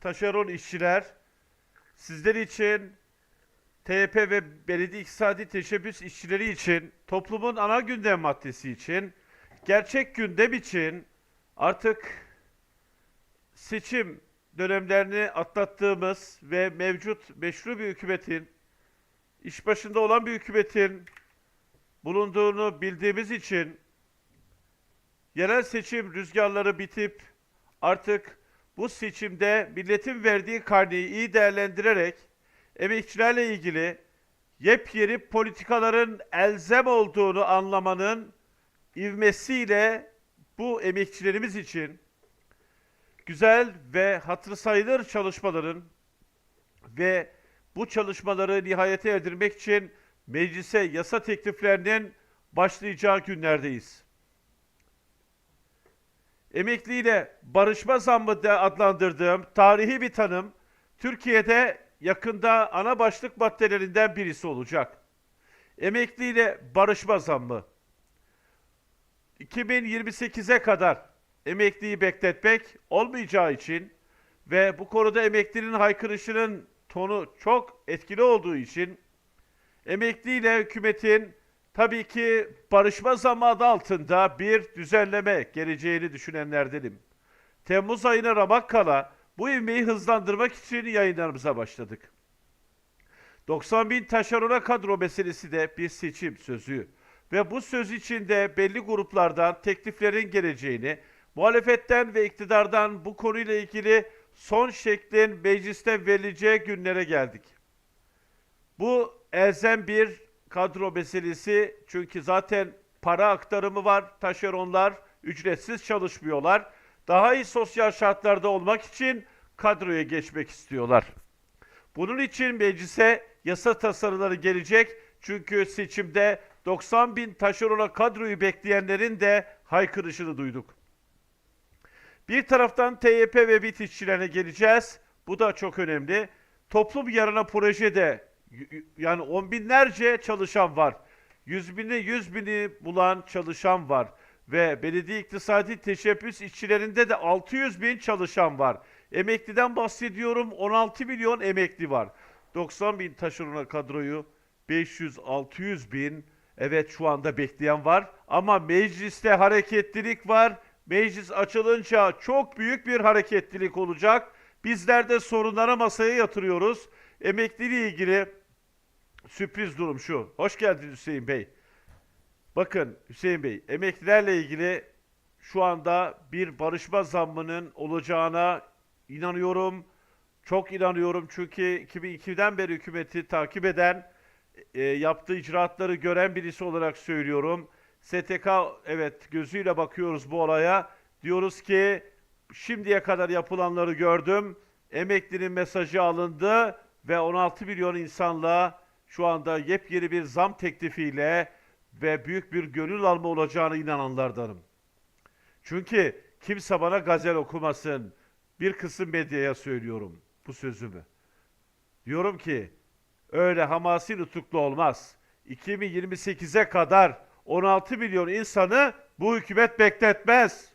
taşeron işçiler, sizler için TYP ve belediye iktisadi teşebbüs işçileri için, toplumun ana gündem maddesi için, gerçek gündem için artık seçim dönemlerini atlattığımız ve mevcut meşru bir hükümetin, iş başında olan bir hükümetin bulunduğunu bildiğimiz için yerel seçim rüzgarları bitip artık bu seçimde milletin verdiği karneyi iyi değerlendirerek emekçilerle ilgili yepyeni politikaların elzem olduğunu anlamanın ivmesiyle bu emekçilerimiz için güzel ve hatırı sayılır çalışmaların ve bu çalışmaları nihayete erdirmek için meclise yasa tekliflerinin başlayacağı günlerdeyiz. Emekliyle barışma zammı adlandırdığım tarihi bir tanım Türkiye'de yakında ana başlık maddelerinden birisi olacak. Emekliyle barışma zammı. 2028'e kadar emekliyi bekletmek olmayacağı için ve bu konuda emeklinin haykırışının tonu çok etkili olduğu için emekliyle hükümetin tabii ki barışma zammı adı altında bir düzenleme geleceğini düşünenlerdenim. Temmuz ayına ramak kala bu ivmeyi hızlandırmak için yayınlarımıza başladık. 90 bin taşerona kadro meselesi de bir seçim sözü. Ve bu söz içinde belli gruplardan tekliflerin geleceğini, muhalefetten ve iktidardan bu konuyla ilgili son şeklin mecliste verileceği günlere geldik. Bu elzem bir kadro meselesi çünkü zaten para aktarımı var, taşeronlar ücretsiz çalışmıyorlar. Daha iyi sosyal şartlarda olmak için kadroya geçmek istiyorlar. Bunun için meclise yasa tasarıları gelecek çünkü seçimde 90 bin taşerona kadroyu bekleyenlerin de haykırışını duyduk. Bir taraftan TYP ve BİT işçilerine geleceğiz. Bu da çok önemli. Toplum yarına projede yani on binlerce çalışan var. Yüz bini, yüz bini bulan çalışan var. Ve belediye iktisadi teşebbüs işçilerinde de 600 bin çalışan var. Emekliden bahsediyorum 16 milyon emekli var. 90 bin taşerona kadroyu 500-600 bin evet şu anda bekleyen var. Ama mecliste hareketlilik var. Meclis açılınca çok büyük bir hareketlilik olacak. Bizler de sorunlara masaya yatırıyoruz. Emekliliği ilgili sürpriz durum şu. Hoş geldiniz Hüseyin Bey. Bakın Hüseyin Bey, emeklilerle ilgili şu anda bir barışma zammının olacağına inanıyorum. Çok inanıyorum çünkü 2002'den beri hükümeti takip eden, e, yaptığı icraatları gören birisi olarak söylüyorum. STK evet gözüyle bakıyoruz bu olaya. Diyoruz ki şimdiye kadar yapılanları gördüm. Emeklinin mesajı alındı ve 16 milyon insanla şu anda yepyeni bir zam teklifiyle ve büyük bir gönül alma olacağına inananlardanım. Çünkü kimse bana gazel okumasın. Bir kısım medyaya söylüyorum bu sözümü. Diyorum ki öyle hamasi nutuklu olmaz. 2028'e kadar 16 milyon insanı bu hükümet bekletmez.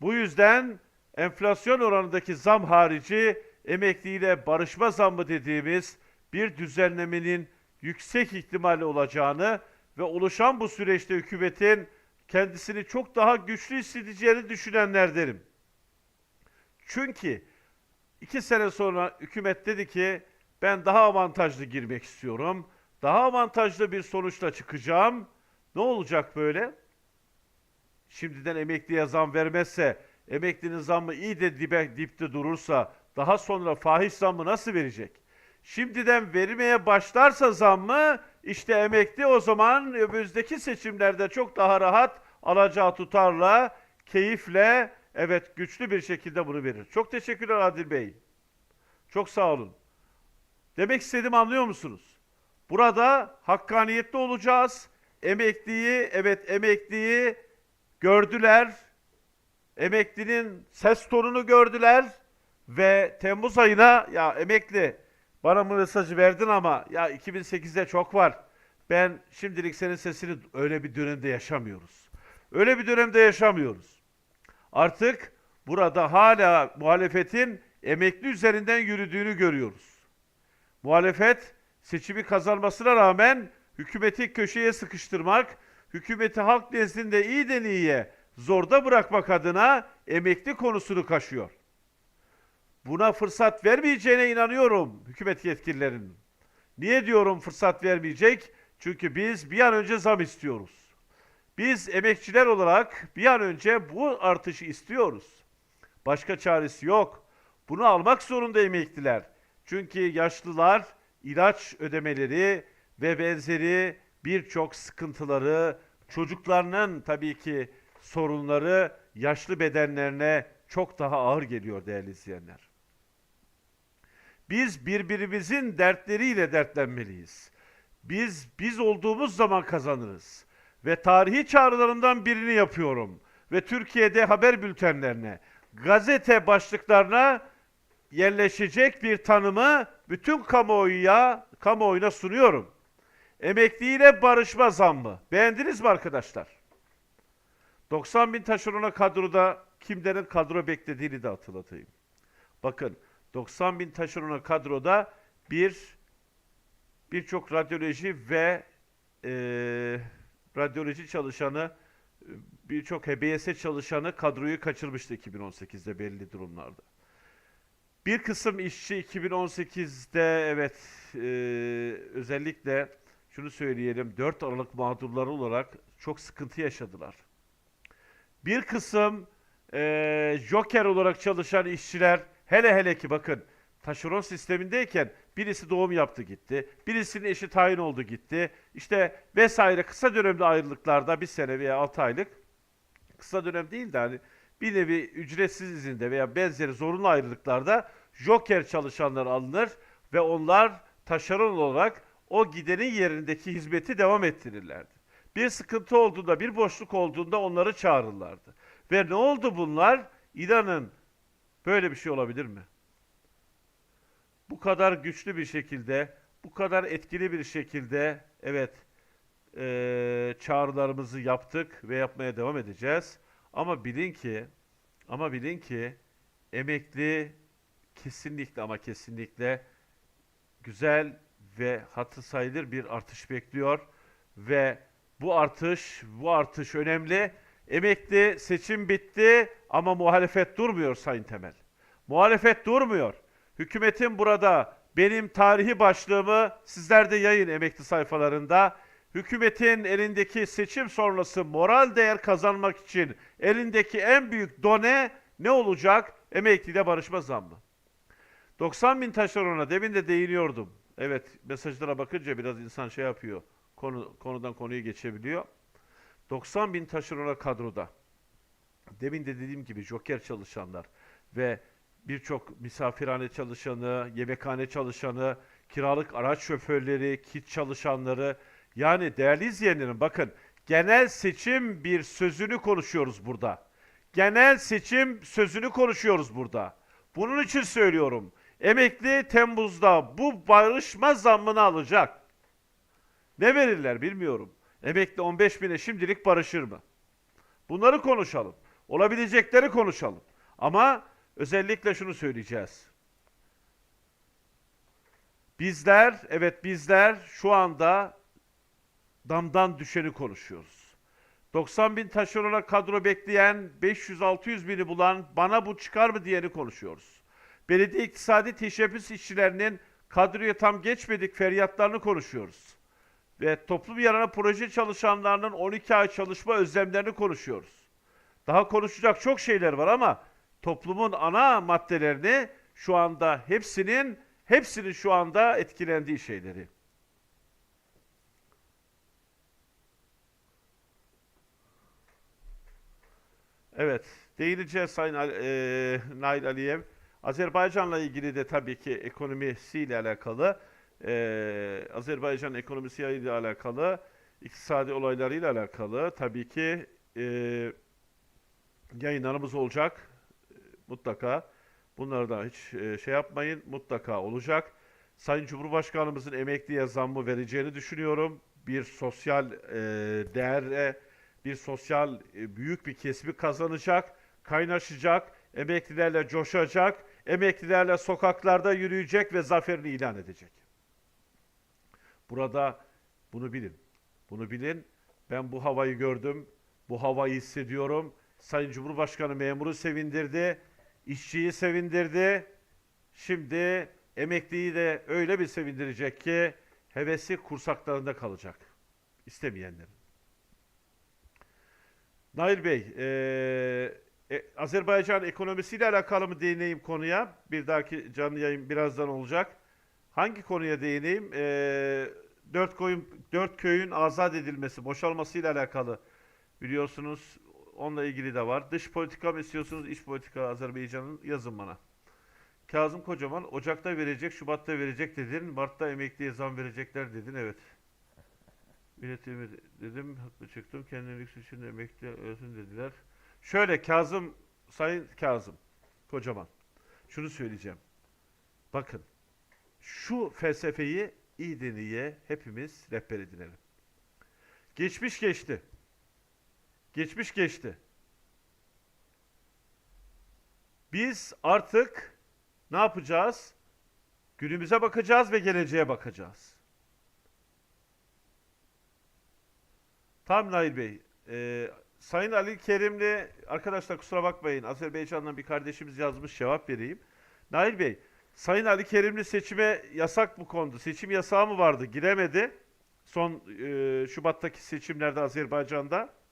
Bu yüzden enflasyon oranındaki zam harici emekliyle barışma zammı dediğimiz bir düzenlemenin yüksek ihtimalle olacağını ve oluşan bu süreçte hükümetin kendisini çok daha güçlü hissedeceğini düşünenlerdenim. Çünkü iki sene sonra hükümet dedi ki ben daha avantajlı girmek istiyorum. Daha avantajlı bir sonuçla çıkacağım. Ne olacak böyle? Şimdiden emekliye zam vermezse, emeklinin zammı iyi de dibe, dipte durursa daha sonra fahiş zammı nasıl verecek? Şimdiden vermeye başlarsa zammı işte emekli o zaman önümüzdeki seçimlerde çok daha rahat alacağı tutarla, keyifle, evet güçlü bir şekilde bunu verir. Çok teşekkürler Adil Bey. Çok sağ olun. Demek istediğimi anlıyor musunuz? Burada hakkaniyetli olacağız. Emekliyi, evet emekliyi gördüler. Emeklinin ses tonunu gördüler. Ve Temmuz ayına ya emekli bana bu mesajı verdin ama ya 2008'de çok var. Ben şimdilik senin sesini öyle bir dönemde yaşamıyoruz. Öyle bir dönemde yaşamıyoruz. Artık burada hala muhalefetin emekli üzerinden yürüdüğünü görüyoruz. Muhalefet seçimi kazanmasına rağmen hükümeti köşeye sıkıştırmak, hükümeti halk nezdinde iyiden iyiye zorda bırakmak adına emekli konusunu kaşıyor. Buna fırsat vermeyeceğine inanıyorum hükümet yetkililerinin. Niye diyorum fırsat vermeyecek? Çünkü biz bir an önce zam istiyoruz. Biz emekçiler olarak bir an önce bu artışı istiyoruz. Başka çaresi yok. Bunu almak zorunda emekliler. Çünkü yaşlılar ilaç ödemeleri ve benzeri birçok sıkıntıları, çocuklarının tabii ki sorunları yaşlı bedenlerine çok daha ağır geliyor değerli izleyenler. Biz birbirimizin dertleriyle dertlenmeliyiz. Biz biz olduğumuz zaman kazanırız. Ve tarihi çağrılarından birini yapıyorum. Ve Türkiye'de haber bültenlerine, gazete başlıklarına yerleşecek bir tanımı bütün kamuoyuya, kamuoyuna sunuyorum. Emekliyle barışma zammı. Beğendiniz mi arkadaşlar? 90 bin taşerona kadroda kimlerin kadro beklediğini de hatırlatayım. Bakın 90 bin taşerona kadroda bir birçok radyoloji ve eee radyoloji çalışanı birçok HBS çalışanı kadroyu kaçırmıştı 2018'de belli durumlarda. Bir kısım işçi 2018'de evet eee, özellikle şunu söyleyelim 4 Aralık mağdurları olarak çok sıkıntı yaşadılar. Bir kısım eee, joker olarak çalışan işçiler hele hele ki bakın taşeron sistemindeyken birisi doğum yaptı gitti. Birisinin eşi tayin oldu gitti. İşte vesaire kısa dönemli ayrılıklarda bir sene veya 6 aylık kısa dönem değil de hani bir nevi ücretsiz izinde veya benzeri zorunlu ayrılıklarda joker çalışanlar alınır ve onlar taşeron olarak o gidenin yerindeki hizmeti devam ettirirlerdi. Bir sıkıntı olduğunda, bir boşluk olduğunda onları çağırırlardı. Ve ne oldu bunlar? İnanın böyle bir şey olabilir mi? Bu kadar güçlü bir şekilde, bu kadar etkili bir şekilde evet eee, çağrılarımızı yaptık ve yapmaya devam edeceğiz. Ama bilin ki, ama bilin ki emekli kesinlikle ama kesinlikle güzel ve hatır sayılır bir artış bekliyor ve bu artış, bu artış önemli. Emekli seçim bitti ama muhalefet durmuyor Sayın Temel. Muhalefet durmuyor. Hükümetin burada benim tarihi başlığımı sizler de yayın emekli sayfalarında. Hükümetin elindeki seçim sonrası moral değer kazanmak için elindeki en büyük done ne olacak? Emekliyle barışma zammı. 90 bin taşerona demin de değiniyordum. Evet mesajlara bakınca biraz insan şey yapıyor. Konu, konudan konuya geçebiliyor. 90 bin taşerona kadroda. Demin de dediğim gibi joker çalışanlar ve birçok misafirhane çalışanı, yemekhane çalışanı, kiralık araç şoförleri, kit çalışanları yani değerli izleyenlerim bakın genel seçim bir sözünü konuşuyoruz burada. Genel seçim sözünü konuşuyoruz burada. Bunun için söylüyorum. Emekli Temmuz'da bu barışma zammını alacak. Ne verirler bilmiyorum. Emekli 15 bine şimdilik barışır mı? Bunları konuşalım. Olabilecekleri konuşalım. Ama özellikle şunu söyleyeceğiz. Bizler, evet bizler şu anda damdan düşeni konuşuyoruz. 90 bin taşerona kadro bekleyen, 500-600 bini bulan, bana bu çıkar mı diyeni konuşuyoruz. Belediye iktisadi teşebbüs işçilerinin kadroya tam geçmedik feryatlarını konuşuyoruz. Ve toplum yararına proje çalışanlarının 12 ay çalışma özlemlerini konuşuyoruz. Daha konuşacak çok şeyler var ama toplumun ana maddelerini şu anda hepsinin hepsinin şu anda etkilendiği şeyleri. Evet, değineceğiz Sayın eee, Nail Aliyev. Azerbaycan'la ilgili de tabii ki ekonomisiyle alakalı, eee Azerbaycan ekonomisiyle alakalı, iktisadi olaylarıyla alakalı tabii ki eee, yayınlarımız olacak. E, Mutlaka. Bunları da hiç e, şey yapmayın. Mutlaka olacak. Sayın Cumhurbaşkanımızın emekliye zammı vereceğini düşünüyorum. Bir sosyal e, değere, bir sosyal e, büyük bir kesimi kazanacak, kaynaşacak. Emeklilerle coşacak, emeklilerle sokaklarda yürüyecek ve zaferini ilan edecek. Burada bunu bilin. Bunu bilin. Ben bu havayı gördüm. Bu havayı hissediyorum. Sayın Cumhurbaşkanı memuru sevindirdi. işçiyi sevindirdi. Şimdi emekliyi de öyle bir sevindirecek ki hevesi kursaklarında kalacak. İstemeyenlerin. Nail Bey, eee, e, Azerbaycan ekonomisiyle alakalı mı değineyim konuya? Bir dahaki canlı yayın birazdan olacak. Hangi konuya değineyim? Eee dört, koyun, dört köyün azat edilmesi, boşalmasıyla alakalı biliyorsunuz. Onunla ilgili de var. Dış politika mı istiyorsunuz, iç politika Azerbaycan'ın yazın bana. Kazım Kocaman Ocak'ta verecek, Şubat'ta verecek dedin. Mart'ta emekliye zam verecekler dedin. Evet. Milletimi dedim, haklı çıktım. Kendini lüks için emekli ölsün dediler. Şöyle Kazım, Sayın Kazım Kocaman. Şunu söyleyeceğim. Bakın. Şu felsefeyi iyi deniye hepimiz rehber edinelim. Geçmiş geçti. Geçmiş geçti. Biz artık ne yapacağız? Günümüze bakacağız ve geleceğe bakacağız. Tam Nail Bey. Ee, Sayın Ali Kerimli, arkadaşlar kusura bakmayın. Azerbaycan'dan bir kardeşimiz yazmış cevap vereyim. Nail Bey, Sayın Ali Kerimli seçime yasak mı kondu? Seçim yasağı mı vardı? Giremedi. Son e, Şubat'taki seçimlerde Azerbaycan'da.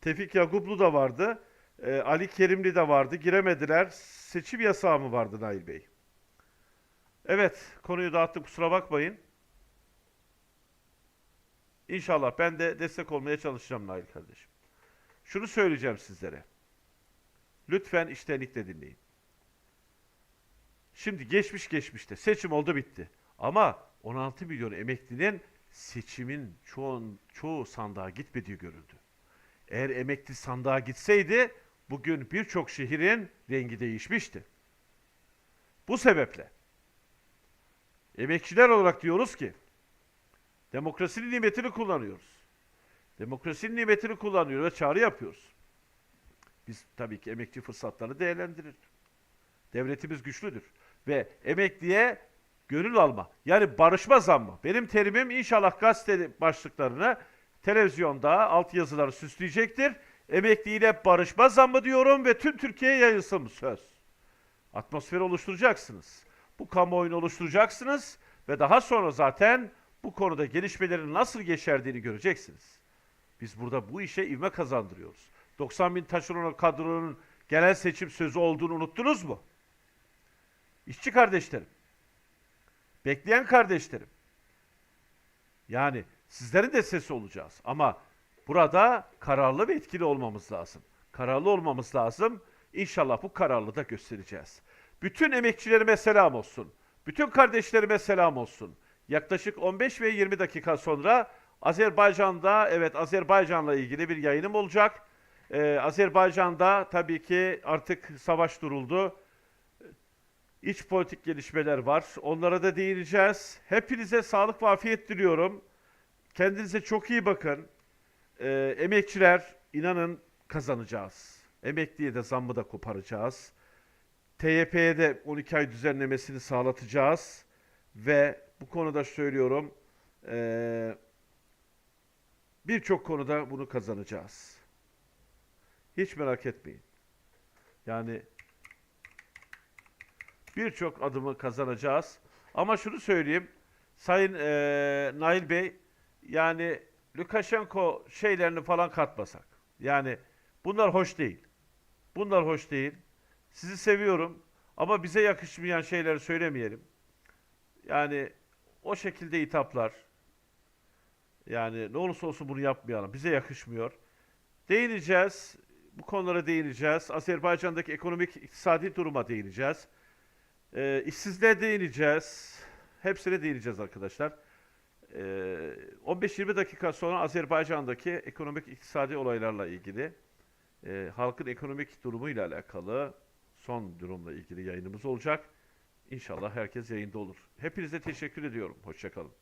Tevfik Yakuplu da vardı. E, Ali Kerimli de vardı. Giremediler. Seçim yasağı mı vardı Nail Bey? Evet, konuyu dağıttım kusura bakmayın. İnşallah ben de destek olmaya çalışacağım Nail kardeşim. Şunu söyleyeceğim sizlere. Lütfen içtenlikle dinleyin. Şimdi geçmiş geçmişte seçim oldu bitti. Ama 16 milyon emeklinin seçimin çoğun, çoğu sandığa gitmediği görüldü. Eğer emekli sandığa gitseydi bugün birçok şehrin rengi değişmişti. Bu sebeple emekçiler olarak diyoruz ki demokrasinin nimetini kullanıyoruz. Demokrasinin nimetini kullanıyor ve çağrı yapıyoruz. Biz tabii ki emekçi fırsatlarını değerlendirir. Devletimiz güçlüdür. Ve emekliye gönül alma. Yani barışma zammı. Benim terimim inşallah gazete başlıklarını televizyonda altyazıları süsleyecektir. Emekliyle barışma zammı diyorum ve tüm Türkiye'ye yayılsın söz. Atmosferi oluşturacaksınız. Bu kamuoyunu oluşturacaksınız ve daha sonra zaten bu konuda gelişmelerin nasıl geçerdiğini göreceksiniz. Biz burada bu işe ivme kazandırıyoruz. 90 bin taşeron kadronun genel seçim sözü olduğunu unuttunuz mu? İşçi kardeşlerim, bekleyen kardeşlerim. Yani sizlerin de sesi olacağız ama burada kararlı ve etkili olmamız lazım. Kararlı olmamız lazım. İnşallah bu kararlı da göstereceğiz. Bütün emekçilerime selam olsun. Bütün kardeşlerime selam olsun. Yaklaşık 15 ve 20 dakika sonra Azerbaycan'da, evet Azerbaycan'la ilgili bir yayınım olacak. Ee, Azerbaycan'da tabii ki artık savaş duruldu. İç politik gelişmeler var. Onlara da değineceğiz. Hepinize sağlık ve afiyet diliyorum. Kendinize çok iyi bakın. Ee, emekçiler inanın kazanacağız. Emekliye de zammı da koparacağız. TYP'ye de 12 ay düzenlemesini sağlatacağız. Ve bu konuda söylüyorum ee, birçok konuda bunu kazanacağız. Hiç merak etmeyin. Yani birçok adımı kazanacağız. Ama şunu söyleyeyim. Sayın eee, Nail Bey yani Lukashenko şeylerini falan katmasak. Yani bunlar hoş değil. Bunlar hoş değil. Sizi seviyorum ama bize yakışmayan şeyleri söylemeyelim. Yani o şekilde hitaplar yani ne olursa olsun bunu yapmayalım. Bize yakışmıyor. Değineceğiz. Bu konulara değineceğiz. Azerbaycan'daki ekonomik iktisadi duruma değineceğiz. Ee, işsizliğe değineceğiz. Hepsine değineceğiz arkadaşlar. Ee, 15-20 dakika sonra Azerbaycan'daki ekonomik iktisadi olaylarla ilgili, e, halkın ekonomik durumuyla alakalı son durumla ilgili yayınımız olacak. İnşallah herkes yayında olur. Hepinize teşekkür ediyorum. Hoşçakalın.